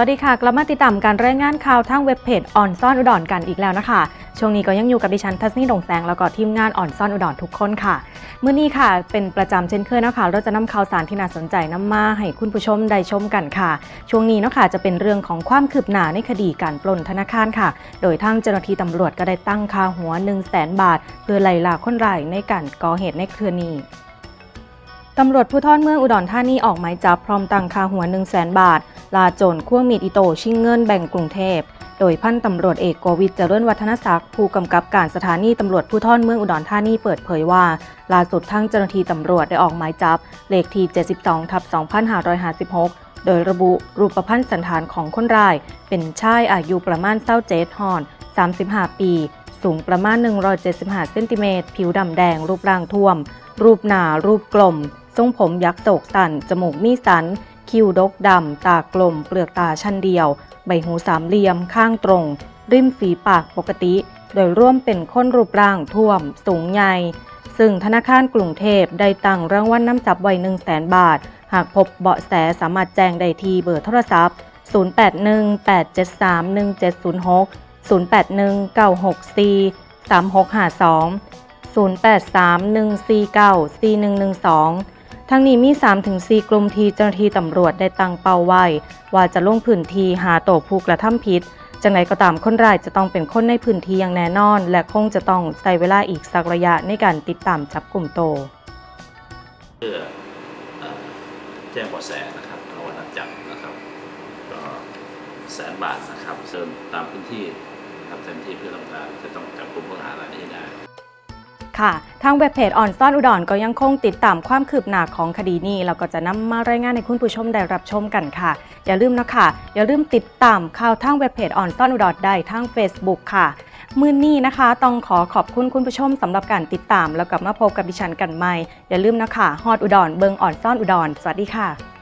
วัสดีค่ะ กลับมาติดตามการรายงานข่าวทางเว็บเพจอ่อนซ่อนอุดรกันอีกแล้วนะคะ ช่วงนี้ก็ยังอยู่กับดิฉันทัศนีดงแสงแล้วก็ทีมงานอ่อนซ่อนอุดรทุกคนค่ะเมื่อนี้ค่ะเป็นประจำเช่นเคยนะคะเราจะนำข่าวสารที่น่าสนใจนำมาให้คุณผู้ชมได้ชมกันค่ะ ช่วงนี้นะคะจะเป็นเรื่องของความคืบหน้าในคดีการปล้นธนาคารค่ะ โดยทางเจ้าหน้าที่ตำรวจก็ได้ตั้งค่าหัว 1 0 0 0 0แบาท เพื่อไล่ล่าคนร้ายในการก่อเหตุในคืนนี้ตำรวจภูธรเมืองอุดรธานีออกหมายจับพร้อมตั้งค่าหัว 1 0 0 0 0แบาท ลาจรขั้วมีดอิโตชิงเงินแบ่งกรุงเทพ โดยพันตำรวจเอกโกวิทเจริญวัฒนศักดิ์ผู้กำกับการสถานีตำรวจภูธรเมืองอุดรธานีเปิดเผยว่าล่าสุดทางเจ้าหน้าที่ตำรวจได้ออกหมายจับ เลขที่ 72ทับ2556โดยระบุรูปพันธ์สันฐานของคนร้าย เป็นชายอายุประมาณ27ฮอน 35 ปี สูงประมาณ 175 เซนติเมตร ผิวดำแดง รูปร่างท่วม รูปหนา รูปกลม ทรงผมยักษ์โศกสัน จมูกมีสัน คิ้วดกดำ ตากลม เปลือกตาชั้นเดียว ใบหูสามเหลี่ยม ข้างตรง ริมฝีปากปกติ โดยร่วมเป็นคนรูปร่างท่วม สูงใหญ่ ซึ่งธนาคารกรุงเทพได้ตั้งรางวัลนน้ำจับไว้1 0 0 0 0แสนบาท หากพบเบาะแสสามารถแจ้งได้ที่เบอร์โทรศัพท์ 0818731706 0819643652 0831494112 ทั้งนี้มี 3-4 กลุ่มทีเจ้าหน้าที่ตำรวจได้ตั้งเป้าไว้ ว่าจะลงพื้นที่หาตัวผู้กระทำผิดจังไรก็ตามคนร้ายจะต้องเป็นคนในพื้นที่อย่างแน่นอน และคงจะต้องใช้เวลาอีกสักระยะในการติดตามจับกลุ่มโตเพื่อเอ่อแจ้งเบาะแสนะครับเรางวัลนจับนะครับก็แสนบาทนะครับเสริมตามพื้นที่นะครับเต็มที่เพื่อทำการจะต้องจับกลุ่มผู้ต้องหารายนี้ให้ได้ ค่ะ ทางเว็บเพจอ่อนซ่อนอุดรก็ยังคงติดตามความคืบหน้าของคดีนี้แล้วก็จะนำมารายงานให้คุณผู้ชมได้รับชมกันค่ะ อย่าลืมนะคะอย่าลืมติดตามข่าวทางเว็บเพจอ่อนซ่อนอุดรได้ทาง Facebook ค่ะมือนี้นะคะ ต้องขอขอบคุณคุณผู้ชมสำหรับการติดตาม แล้วกลับมาพบกับดิฉันกันใหม่ อย่าลืมนะคะฮอดอุดรเบิงอ่อนซ่อนอุดรสวัสดีค่ะ